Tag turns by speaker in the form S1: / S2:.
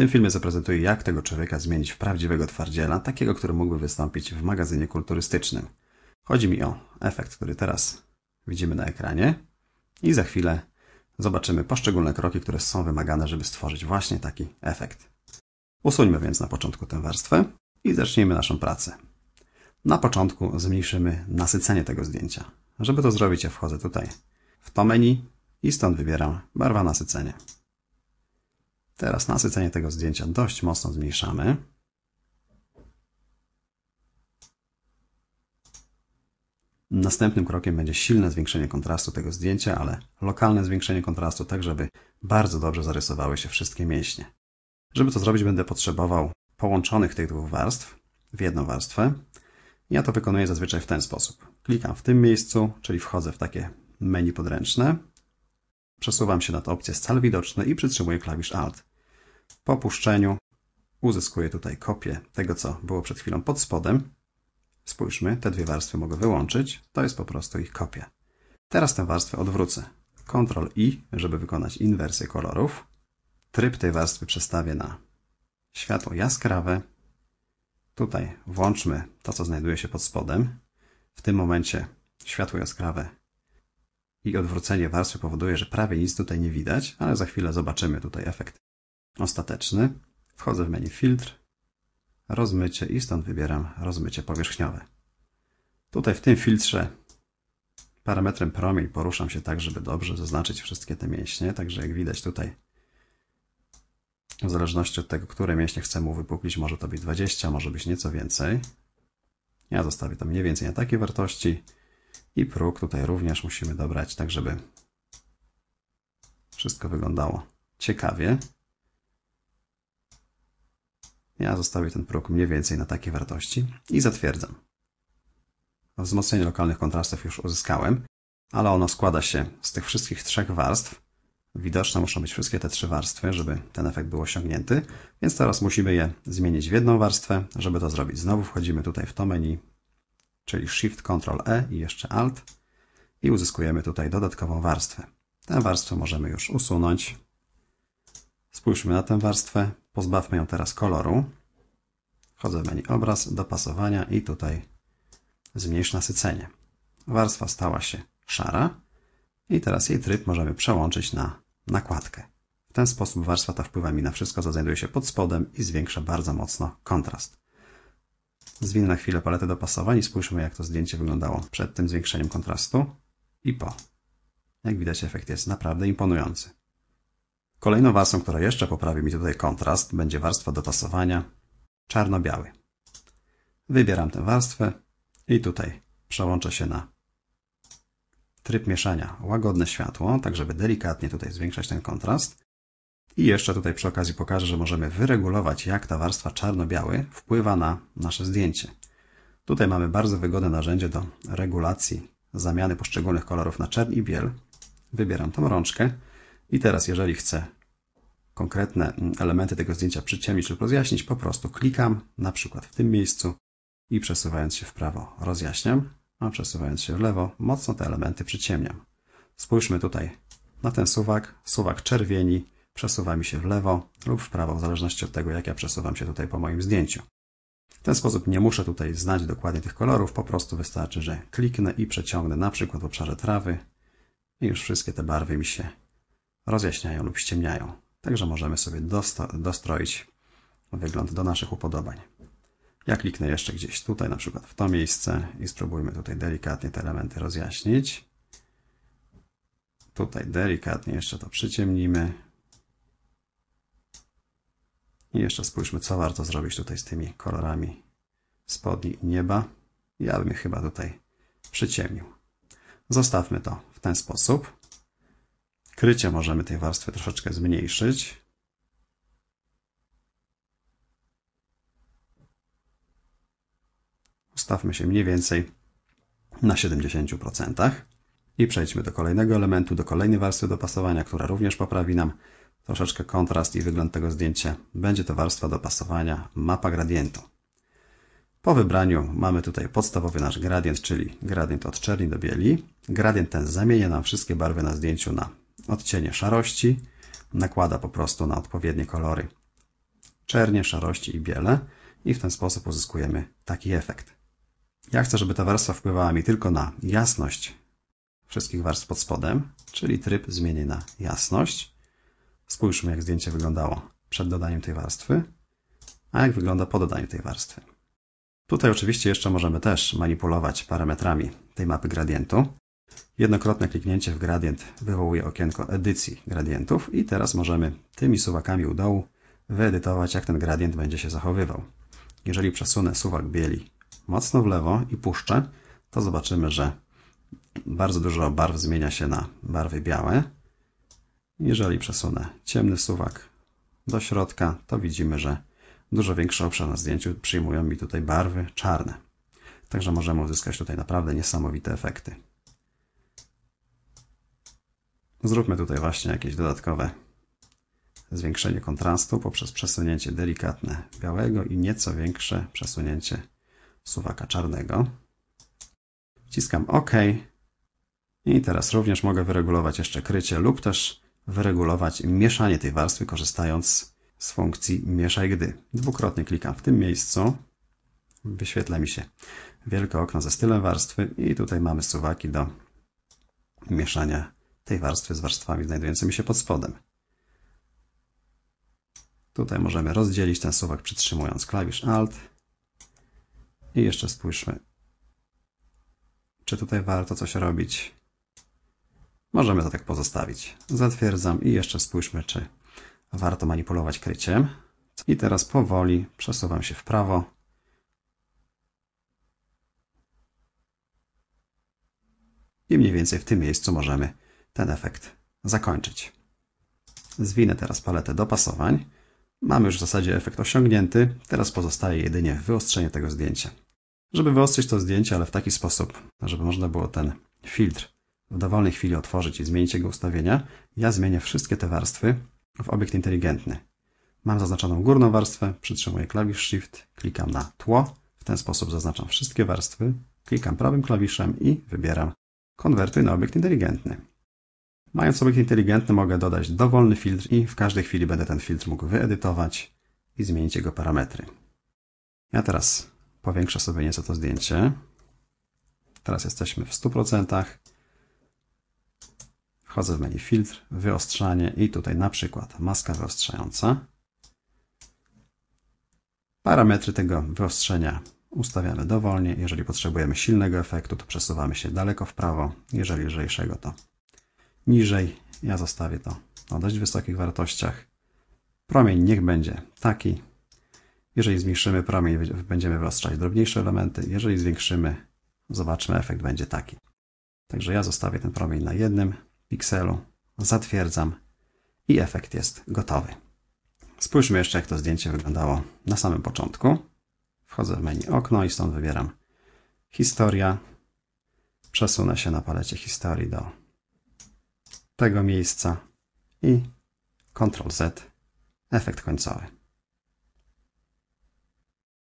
S1: tym filmie zaprezentuję, jak tego człowieka zmienić w prawdziwego twardziela, takiego, który mógłby wystąpić w magazynie kulturystycznym. Chodzi mi o efekt, który teraz widzimy na ekranie i za chwilę zobaczymy poszczególne kroki, które są wymagane, żeby stworzyć właśnie taki efekt. Usuńmy więc na początku tę warstwę i zacznijmy naszą pracę. Na początku zmniejszymy nasycenie tego zdjęcia. Żeby to zrobić, ja wchodzę tutaj w to menu i stąd wybieram barwa nasycenie. Teraz nasycenie tego zdjęcia dość mocno zmniejszamy. Następnym krokiem będzie silne zwiększenie kontrastu tego zdjęcia, ale lokalne zwiększenie kontrastu, tak żeby bardzo dobrze zarysowały się wszystkie mięśnie. Żeby to zrobić, będę potrzebował połączonych tych dwóch warstw w jedną warstwę. Ja to wykonuję zazwyczaj w ten sposób. Klikam w tym miejscu, czyli wchodzę w takie menu podręczne. Przesuwam się nad opcję Scale widoczne i przytrzymuję klawisz Alt. Po opuszczeniu uzyskuję tutaj kopię tego, co było przed chwilą pod spodem. Spójrzmy, te dwie warstwy mogę wyłączyć. To jest po prostu ich kopia. Teraz tę warstwę odwrócę. Ctrl I, żeby wykonać inwersję kolorów. Tryb tej warstwy przestawię na światło jaskrawe. Tutaj włączmy to, co znajduje się pod spodem. W tym momencie światło jaskrawe i odwrócenie warstwy powoduje, że prawie nic tutaj nie widać, ale za chwilę zobaczymy tutaj efekt ostateczny. Wchodzę w menu filtr, rozmycie i stąd wybieram rozmycie powierzchniowe. Tutaj w tym filtrze parametrem promień poruszam się tak, żeby dobrze zaznaczyć wszystkie te mięśnie, także jak widać tutaj w zależności od tego, które mięśnie chcemy uwypuklić, może to być 20, może być nieco więcej. Ja zostawię to mniej więcej na takiej wartości i próg tutaj również musimy dobrać, tak żeby wszystko wyglądało ciekawie. Ja zostawię ten próg mniej więcej na takie wartości i zatwierdzam. Wzmocnienie lokalnych kontrastów już uzyskałem, ale ono składa się z tych wszystkich trzech warstw. Widoczne muszą być wszystkie te trzy warstwy, żeby ten efekt był osiągnięty, więc teraz musimy je zmienić w jedną warstwę. Żeby to zrobić, znowu wchodzimy tutaj w to menu, czyli Shift, Ctrl E i jeszcze Alt i uzyskujemy tutaj dodatkową warstwę. Tę warstwę możemy już usunąć. Spójrzmy na tę warstwę, pozbawmy ją teraz koloru. Wchodzę w menu obraz, dopasowania i tutaj zmniejsz nasycenie. Warstwa stała się szara i teraz jej tryb możemy przełączyć na nakładkę. W ten sposób warstwa ta wpływa mi na wszystko, co znajduje się pod spodem i zwiększa bardzo mocno kontrast. Zwinę na chwilę paletę dopasowań i spójrzmy, jak to zdjęcie wyglądało przed tym zwiększeniem kontrastu i po. Jak widać, efekt jest naprawdę imponujący. Kolejną warstwą, która jeszcze poprawi mi tutaj kontrast, będzie warstwa dopasowania czarno-biały. Wybieram tę warstwę i tutaj przełączę się na tryb mieszania łagodne światło, tak żeby delikatnie tutaj zwiększać ten kontrast. I jeszcze tutaj przy okazji pokażę, że możemy wyregulować, jak ta warstwa czarno-biały wpływa na nasze zdjęcie. Tutaj mamy bardzo wygodne narzędzie do regulacji zamiany poszczególnych kolorów na czerń i biel. Wybieram tą rączkę i teraz jeżeli chcę konkretne elementy tego zdjęcia przyciemnić lub rozjaśnić, po prostu klikam, na przykład w tym miejscu i przesuwając się w prawo rozjaśniam, a przesuwając się w lewo mocno te elementy przyciemniam. Spójrzmy tutaj na ten suwak, suwak czerwieni, przesuwa mi się w lewo lub w prawo, w zależności od tego, jak ja przesuwam się tutaj po moim zdjęciu. W ten sposób nie muszę tutaj znać dokładnie tych kolorów, po prostu wystarczy, że kliknę i przeciągnę na przykład w obszarze trawy i już wszystkie te barwy mi się rozjaśniają lub ściemniają. Także możemy sobie dostroić wygląd do naszych upodobań. Ja kliknę jeszcze gdzieś tutaj, na przykład w to miejsce i spróbujmy tutaj delikatnie te elementy rozjaśnić. Tutaj delikatnie jeszcze to przyciemnimy. I jeszcze spójrzmy, co warto zrobić tutaj z tymi kolorami spodni i nieba. Ja bym je chyba tutaj przyciemnił. Zostawmy to w ten sposób. Krycie możemy tej warstwy troszeczkę zmniejszyć. Ustawmy się mniej więcej na 70%. I przejdźmy do kolejnego elementu, do kolejnej warstwy dopasowania, która również poprawi nam troszeczkę kontrast i wygląd tego zdjęcia. Będzie to warstwa dopasowania mapa gradientu. Po wybraniu mamy tutaj podstawowy nasz gradient, czyli gradient od czerni do bieli. Gradient ten zamienia nam wszystkie barwy na zdjęciu na odcienie szarości, nakłada po prostu na odpowiednie kolory czernie, szarości i biele i w ten sposób uzyskujemy taki efekt. Ja chcę, żeby ta warstwa wpływała mi tylko na jasność wszystkich warstw pod spodem, czyli tryb zmienię na jasność. Spójrzmy, jak zdjęcie wyglądało przed dodaniem tej warstwy, a jak wygląda po dodaniu tej warstwy. Tutaj oczywiście jeszcze możemy też manipulować parametrami tej mapy gradientu. Jednokrotne kliknięcie w gradient wywołuje okienko edycji gradientów i teraz możemy tymi suwakami u dołu wyedytować, jak ten gradient będzie się zachowywał. Jeżeli przesunę suwak bieli mocno w lewo i puszczę, to zobaczymy, że bardzo dużo barw zmienia się na barwy białe. Jeżeli przesunę ciemny suwak do środka, to widzimy, że dużo większy obszar na zdjęciu przyjmują mi tutaj barwy czarne. Także możemy uzyskać tutaj naprawdę niesamowite efekty. Zróbmy tutaj właśnie jakieś dodatkowe zwiększenie kontrastu poprzez przesunięcie delikatne białego i nieco większe przesunięcie suwaka czarnego. Wciskam OK. I teraz również mogę wyregulować jeszcze krycie lub też wyregulować mieszanie tej warstwy korzystając z funkcji mieszaj gdy. Dwukrotnie klikam w tym miejscu. Wyświetla mi się wielkie okno ze stylem warstwy i tutaj mamy suwaki do mieszania tej warstwy z warstwami znajdującymi się pod spodem. Tutaj możemy rozdzielić ten suwak przytrzymując klawisz Alt. I jeszcze spójrzmy, czy tutaj warto coś robić. Możemy to tak pozostawić. Zatwierdzam i jeszcze spójrzmy, czy warto manipulować kryciem. I teraz powoli przesuwam się w prawo. I mniej więcej w tym miejscu możemy ten efekt zakończyć. Zwinę teraz paletę dopasowań. Mamy już w zasadzie efekt osiągnięty. Teraz pozostaje jedynie wyostrzenie tego zdjęcia. Żeby wyostrzyć to zdjęcie, ale w taki sposób, żeby można było ten filtr w dowolnej chwili otworzyć i zmienić jego ustawienia, ja zmienię wszystkie te warstwy w obiekt inteligentny. Mam zaznaczoną górną warstwę, przytrzymuję klawisz Shift, klikam na tło, w ten sposób zaznaczam wszystkie warstwy, klikam prawym klawiszem i wybieram konwertuj na obiekt inteligentny. Mając obiekt inteligentny mogę dodać dowolny filtr i w każdej chwili będę ten filtr mógł wyedytować i zmienić jego parametry. Ja teraz powiększę sobie nieco to zdjęcie. Teraz jesteśmy w 100%. Wchodzę w menu filtr, wyostrzanie i tutaj na przykład maska wyostrzająca. Parametry tego wyostrzenia ustawiamy dowolnie. Jeżeli potrzebujemy silnego efektu, to przesuwamy się daleko w prawo. Jeżeli lżejszego, to niżej. Ja zostawię to na dość wysokich wartościach. Promień niech będzie taki. Jeżeli zmniejszymy promień, będziemy wyostrzać drobniejsze elementy. Jeżeli zwiększymy, zobaczmy, efekt będzie taki. Także ja zostawię ten promień na jednym pikselu, zatwierdzam i efekt jest gotowy. Spójrzmy jeszcze, jak to zdjęcie wyglądało na samym początku. Wchodzę w menu okno i stąd wybieram historia. Przesunę się na palecie historii do tego miejsca i Ctrl Z, efekt końcowy.